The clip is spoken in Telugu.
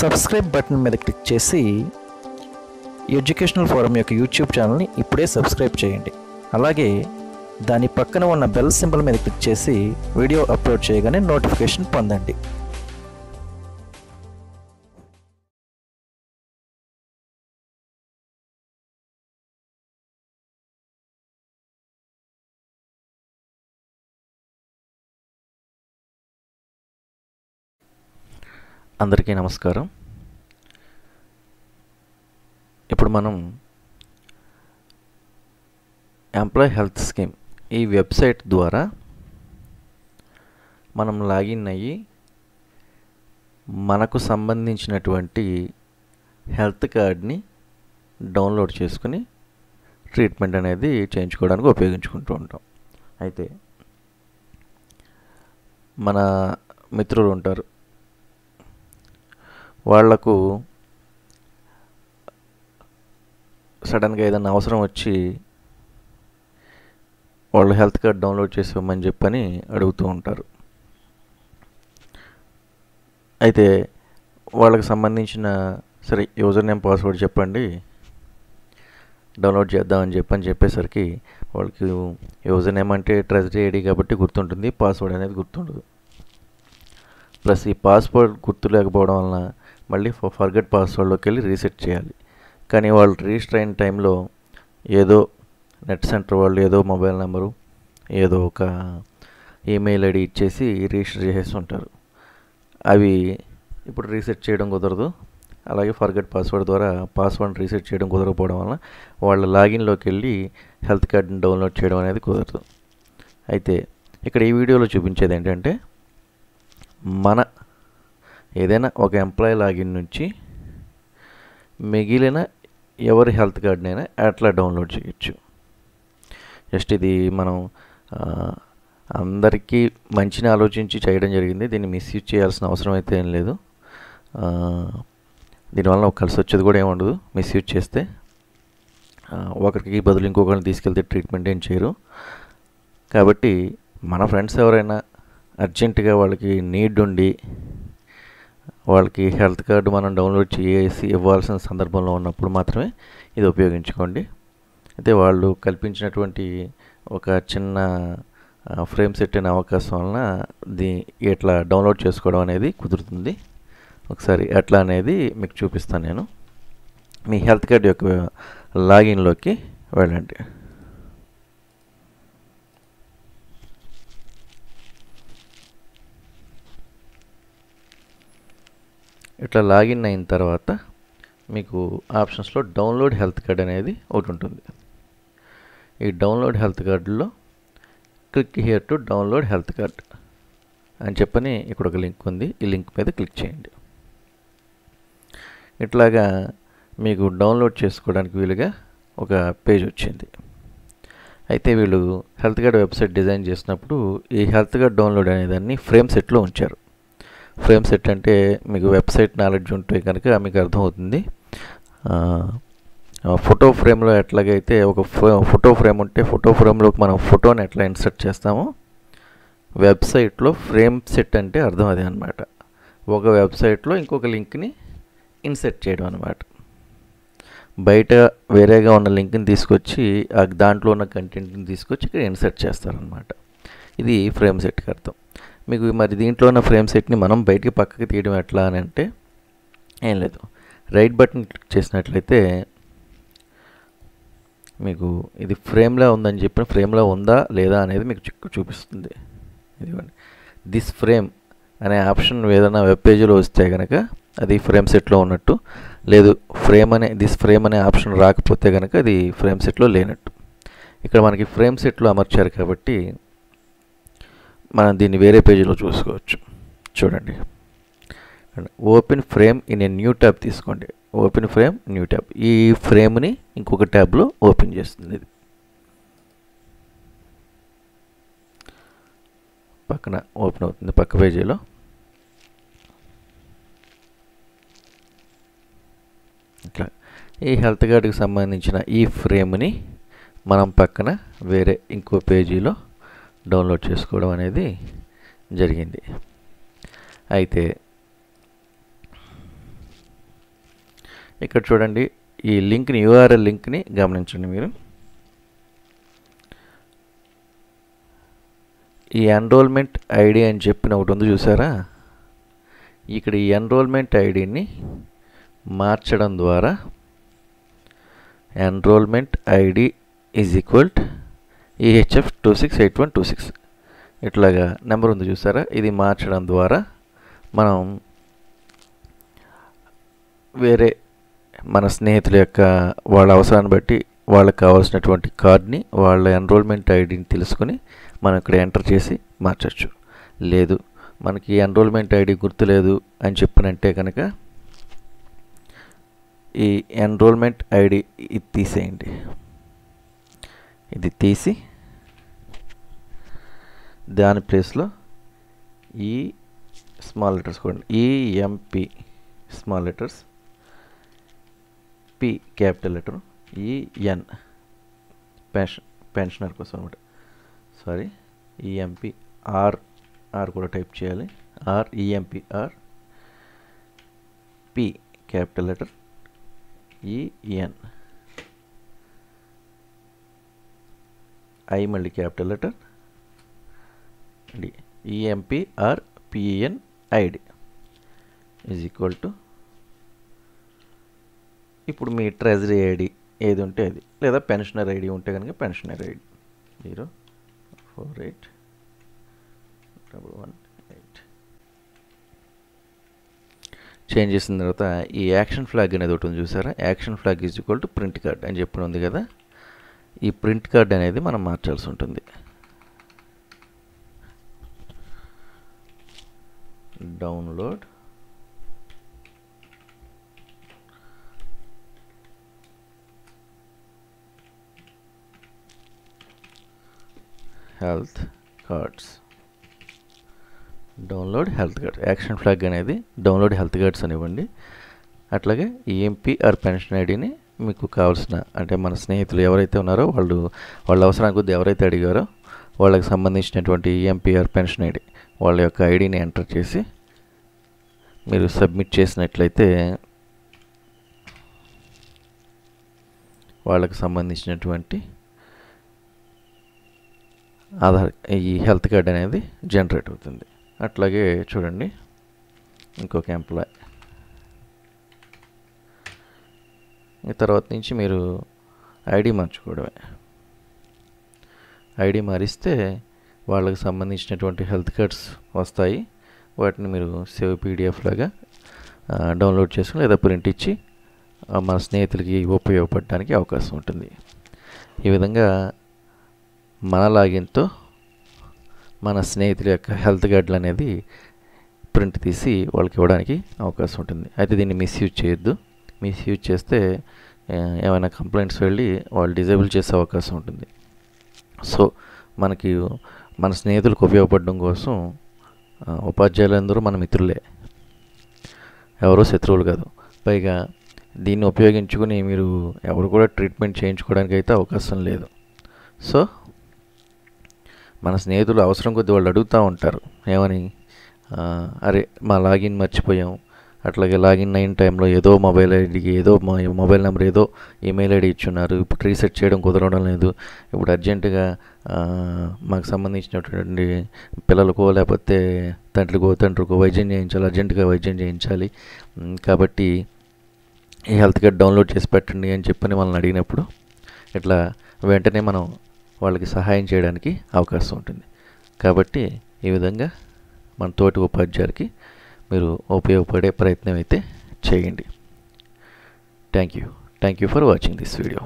సబ్స్క్రైబ్ బటన్ మీద క్లిక్ చేసి ఎడ్యుకేషనల్ ఫోరం యొక్క యూట్యూబ్ ఛానల్ని ఇప్పుడే సబ్స్క్రైబ్ చేయండి. అలాగే దాని పక్కన ఉన్న బెల్ సింబల్ మీద క్లిక్ చేసి వీడియో అప్లోడ్ చేయగానే నోటిఫికేషన్ పొందండి. అందరికీ నమస్కారం. ఇప్పుడు మనం ఎంప్లాయ్ హెల్త్ స్కీమ్ ఈ వెబ్సైట్ ద్వారా మనం లాగిన్ అయ్యి మనకు సంబంధించినటువంటి హెల్త్ కార్డ్ని డౌన్లోడ్ చేసుకుని ట్రీట్మెంట్ అనేది చేయించుకోవడానికి ఉపయోగించుకుంటూ ఉంటాం. అయితే మన మిత్రులు ఉంటారు. వాళ్ళకు సడన్గా ఏదైనా అవసరం వచ్చి వాళ్ళు హెల్త్ కార్డ్ డౌన్లోడ్ చేసి ఇవ్వమని చెప్పని అడుగుతూ ఉంటారు. అయితే వాళ్ళకి సంబంధించిన సరే యూజర్ నేమ్ పాస్వర్డ్ చెప్పండి డౌన్లోడ్ చేద్దామని చెప్పని చెప్పేసరికి వాళ్ళకి యూజర్ నేమ్ అంటే ట్రెజరీ ఐడి కాబట్టి గుర్తుంటుంది పాస్వర్డ్ అనేది గుర్తుండదు. ప్లస్ ఈ పాస్వర్డ్ గుర్తు లేకపోవడం వలన మళ్ళీ ఫర్గెట్ పాస్వర్డ్లోకి వెళ్ళి రీసెట్ చేయాలి. కానీ వాళ్ళు రిజిస్టర్ అయిన టైంలో ఏదో నెట్ సెంటర్ వాళ్ళు ఏదో మొబైల్ నెంబరు ఏదో ఒక ఈమెయిల్ ఐడి ఇచ్చేసి రిజిస్టర్ చేసేసి ఉంటారు. అవి ఇప్పుడు రీసెట్ చేయడం కుదరదు. అలాగే ఫర్గెట్ పాస్వర్డ్ ద్వారా పాస్వర్డ్ రీసెట్ చేయడం కుదరకపోవడం వలన వాళ్ళ లాగిన్లోకి వెళ్ళి హెల్త్ కార్డ్ని డౌన్లోడ్ చేయడం అనేది కుదరదు. అయితే ఇక్కడ ఈ వీడియోలో చూపించేది ఏంటంటే మన ఏదైనా ఒక ఎంప్లాయీ లాగిన్ నుంచి మిగిలిన ఎవరి హెల్త్ కార్డ్నైనా అట్లా డౌన్లోడ్ చేయొచ్చు. జస్ట్ ఇది మనం అందరికీ మంచిని ఆలోచించి చేయడం జరిగింది. దీన్ని మిస్యూజ్ చేయాల్సిన అవసరం అయితే ఏం లేదు. దీనివల్ల కలిసి వచ్చేది కూడా ఏముండదు మిస్యూజ్ చేస్తే ఒకరికి బదులు ఇంకొకరిని తీసుకెళ్తే ట్రీట్మెంట్ ఏం చేయరు. కాబట్టి మన ఫ్రెండ్స్ ఎవరైనా అర్జెంటుగా వాళ్ళకి నీడ్ ఉండి వాళ్ళకి హెల్త్ కార్డు మనం డౌన్లోడ్ చేసి ఇవ్వాల్సిన సందర్భంలో ఉన్నప్పుడు మాత్రమే ఇది ఉపయోగించుకోండి. అయితే వాళ్ళు కల్పించినటువంటి ఒక చిన్న ఫ్రేమ్ సెట్ అయిన అవకాశం వలన దీ ఇట్లా డౌన్లోడ్ చేసుకోవడం అనేది కుదురుతుంది. ఒకసారి ఎట్లా అనేది మీకు చూపిస్తాను నేను. మీ హెల్త్ కార్డ్ యొక్క లాగిన్లోకి వెళ్ళండి. ఇట్లా లాగిన్ అయిన తర్వాత మీకు ఆప్షన్స్లో డౌన్లోడ్ హెల్త్ కార్డ్ అనేది ఒకటి ఉంటుంది. ఈ డౌన్లోడ్ హెల్త్ కార్డులో click here to download health card అని చెప్పని ఇక్కడ ఒక లింక్ ఉంది. ఈ లింక్ మీద క్లిక్ చేయండి. ఇట్లాగా మీకు డౌన్లోడ్ చేసుకోవడానికి వీలుగా ఒక పేజ్ వచ్చింది. అయితే వీళ్ళు హెల్త్ కార్డ్ వెబ్సైట్ డిజైన్ చేసినప్పుడు ఈ హెల్త్ కార్డ్ డౌన్లోడ్ అనేదాన్ని ఫ్రేమ్ సెట్లో ఉంచారు. ఫ్రేమ్ సెట్ అంటే మీకు వెబ్సైట్ నాలెడ్జ్ ఉంటే కనుక మీకు అర్థమవుతుంది. ఫోటో ఫ్రేమ్లో ఎట్లాగైతే ఒక ఫోటో ఫ్రేమ్ ఉంటే ఫోటో ఫ్రేమ్లోకి మనం ఫోటోని ఎట్లా ఇన్సర్ట్ చేస్తామో వెబ్సైట్లో ఫ్రేమ్ సెట్ అంటే అర్థం అదే అనమాట ఒక వెబ్సైట్లో ఇంకొక లింక్ని ఇన్సర్ట్ చేయడం అనమాట బయట వేరేగా ఉన్న లింక్ని తీసుకొచ్చి దాంట్లో ఉన్న కంటెంట్ని తీసుకొచ్చి ఇక్కడ ఇన్సర్ట్ చేస్తారనమాట ఇది ఫ్రేమ్ సెట్కి అర్థం. మీకు మరి దీంట్లో ఉన్న ఫ్రేమ్ సెట్ని మనం బయటికి పక్కకి తీయడం ఎట్లా అని అంటే ఏం లేదు. రైట్ బటన్ క్లిక్ చేసినట్లయితే మీకు ఇది ఫ్రేమ్లో ఉందని చెప్పిన ఫ్రేమ్లో ఉందా లేదా అనేది మీకు చిక్కు చూపిస్తుంది. ఇదిగోండి. దిస్ ఫ్రేమ్ అనే ఆప్షన్ ఏదైనా వెబ్ పేజీలో వస్తే కనుక అది ఫ్రేమ్ సెట్లో ఉన్నట్టు లేదు ఫ్రేమ్ అనే దిస్ ఫ్రేమ్ అనే ఆప్షన్ రాకపోతే కనుక అది ఫ్రేమ్ సెట్లో లేనట్టు. ఇక్కడ మనకి ఫ్రేమ్ సెట్లో అమర్చారు కాబట్టి మనం దీన్ని వేరే పేజీలో చూసుకోవచ్చు. చూడండి. Open frame in a new tab తీసుకోండి. Open frame new tab. ఈ ఫ్రేమ్ని ఇంకొక ట్యాబ్లో ఓపెన్ చేస్తుంది ఇది. పక్కన ఓపెన్ అవుతుంది పక్క పేజీలో. ఇట్లా. ఈ హెల్త్ కార్డుకి సంబంధించిన ఈ ఫ్రేమ్ని మనం పక్కన వేరే ఇంకో పేజీలో డౌన్లోడ్ చేసుకోవడం అనేది జరిగింది. అయితే ఇక్కడ చూడండి ఈ లింక్ని యూఆర్ఎల్ లింక్ని గమనించండి మీరు. ఈ ఎన్రోల్మెంట్ ఐడి అని చెప్పిన ఒకటి ఉంది చూసారా? ఇక్కడ ఈ ఎన్రోల్మెంట్ ఐడిని మార్చడం ద్వారా enrolment ID is equal EHF two six eight one two six ఇట్లాగా నెంబర్ ఉంది చూసారా? ఇది మార్చడం ద్వారా మనం వేరే మన స్నేహితుల యొక్క వాళ్ళ అవసరాన్ని బట్టి వాళ్ళకి కావాల్సినటువంటి కార్డ్ని వాళ్ళ ఎన్రోల్మెంట్ ఐడిని తెలుసుకొని మనం ఇక్కడ ఎంటర్ చేసి మార్చచ్చు. లేదు మనకి ఎన్రోల్మెంట్ ఐడి గుర్తులేదు అని చెప్పినంటే కనుక ఈ ఎన్రోల్మెంట్ ఐడి ఇది తీసేయండి. ఇది తీసి దాని ప్లేస్లో ఈ స్మాల్ లెటర్స్ కూడా EMP small letters P capital letter EN pension pensioner కోసం అనమాట సారీ ఈఎంపి ఆర్ ఆర్ కూడా టైప్ చేయాలి. R EMP R P capital letter EN I మళ్ళీ capital letter. D. EMP R PN ID is equal to ఇప్పుడు మీ ట్రెజరీ ఐడి ఏది ఉంటే అది. లేదా పెన్షనర్ ఐడి ఉంటే కనుక pensioner ID zero four eight double one eight. Change చేసిన తర్వాత ఈ యాక్షన్ ఫ్లాగ్ అనేది ఒకటి ఉంది చూసారా? Action flag is equal to print card అని చెప్పిన ఉంది కదా? ఈ ప్రింట్ కార్డ్ అనేది మనం మార్చాల్సి ఉంటుంది. Download. Health cards. Download health card. Action flag అనేది డౌన్లోడ్ హెల్త్ కార్డ్స్ అనివ్వండి. అట్లాగే ఈఎంపీ ఆర్ పెన్షన్ ఐడిని మీకు కావాల్సిన అంటే మన స్నేహితులు ఎవరైతే ఉన్నారో వాళ్ళు వాళ్ళ అవసరానికి కొద్ది ఎవరైతే అడిగారో వాళ్ళకి సంబంధించినటువంటి ఈఎంపీఆర్ పెన్షన్ ఐడి వాళ్ళ యొక్క ఐడిని ఎంటర్ చేసి మీరు సబ్మిట్ చేసినట్లయితే వాళ్ళకి సంబంధించినటువంటి ఆధార్ ఈ హెల్త్ కార్డ్ అనేది జనరేట్ అవుతుంది. అట్లాగే చూడండి ఇంకొక ఎంప్లాయ్ ఈ తర్వాత నుంచి మీరు ఐడి మార్చుకోవడమే. ఐడి మారిస్తే వాళ్ళకి సంబంధించినటువంటి హెల్త్ కార్డ్స్ వస్తాయి. వాటిని మీరు సేవ్ పీడిఎఫ్ లాగా డౌన్లోడ్ చేసుకుని లేదా ప్రింట్ ఇచ్చి మన స్నేహితులకి ఉపయోగపడడానికి అవకాశం ఉంటుంది. ఈ విధంగా మన లాగిన్తో మన స్నేహితుల యొక్క హెల్త్ కార్డులు అనేది ప్రింట్ తీసి వాళ్ళకి ఇవ్వడానికి అవకాశం ఉంటుంది. అయితే దీన్ని మిస్యూజ్ చేయొద్దు. మిస్యూజ్ చేస్తే ఏమైనా కంప్లైంట్స్ వెళ్ళి వాళ్ళు డిజేబుల్ చేసే అవకాశం ఉంటుంది. సో మనకి మన స్నేహితులకు ఉపయోగపడడం కోసం ఉపాధ్యాయులందరూ మన మిత్రులే. ఎవరో శత్రువులు కాదు. పైగా దీన్ని ఉపయోగించుకుని మీరు ఎవరు కూడా ట్రీట్మెంట్ చేయించుకోవడానికి అయితే అవకాశం లేదు. సో మన స్నేహితులు అవసరం కొద్ది వాళ్ళు అడుగుతూ ఉంటారు. ఏమని? అరే మా లాగిన్ మర్చిపోయాం. అట్లాగే లాగిన్ అయిన టైంలో ఏదో మొబైల్ ఐడికి ఏదో మొబైల్ నెంబర్ ఏదో ఈమెయిల్ ఐడి ఇచ్చున్నారు. ఇప్పుడు రీసెట్ చేయడం కుదరడం లేదు. ఇప్పుడు అర్జెంటుగా మాకు సంబంధించినటువంటి పిల్లలకో లేకపోతే తండ్రికో తండ్రికో వైద్యం చేయించాలి అర్జెంటుగా వైద్యం చేయించాలి. కాబట్టి ఈ హెల్త్ కార్డ్ డౌన్లోడ్ చేసి పెట్టండి అని చెప్పని వాళ్ళని అడిగినప్పుడు ఇట్లా వెంటనే మనం వాళ్ళకి సహాయం చేయడానికి అవకాశం ఉంటుంది. కాబట్టి ఈ విధంగా మన తోటి ఉపాధ్యాయులకి మీరు ఉపయోగపడే ప్రయత్నం అయితే చేయండి. Thank you thank you for watching this video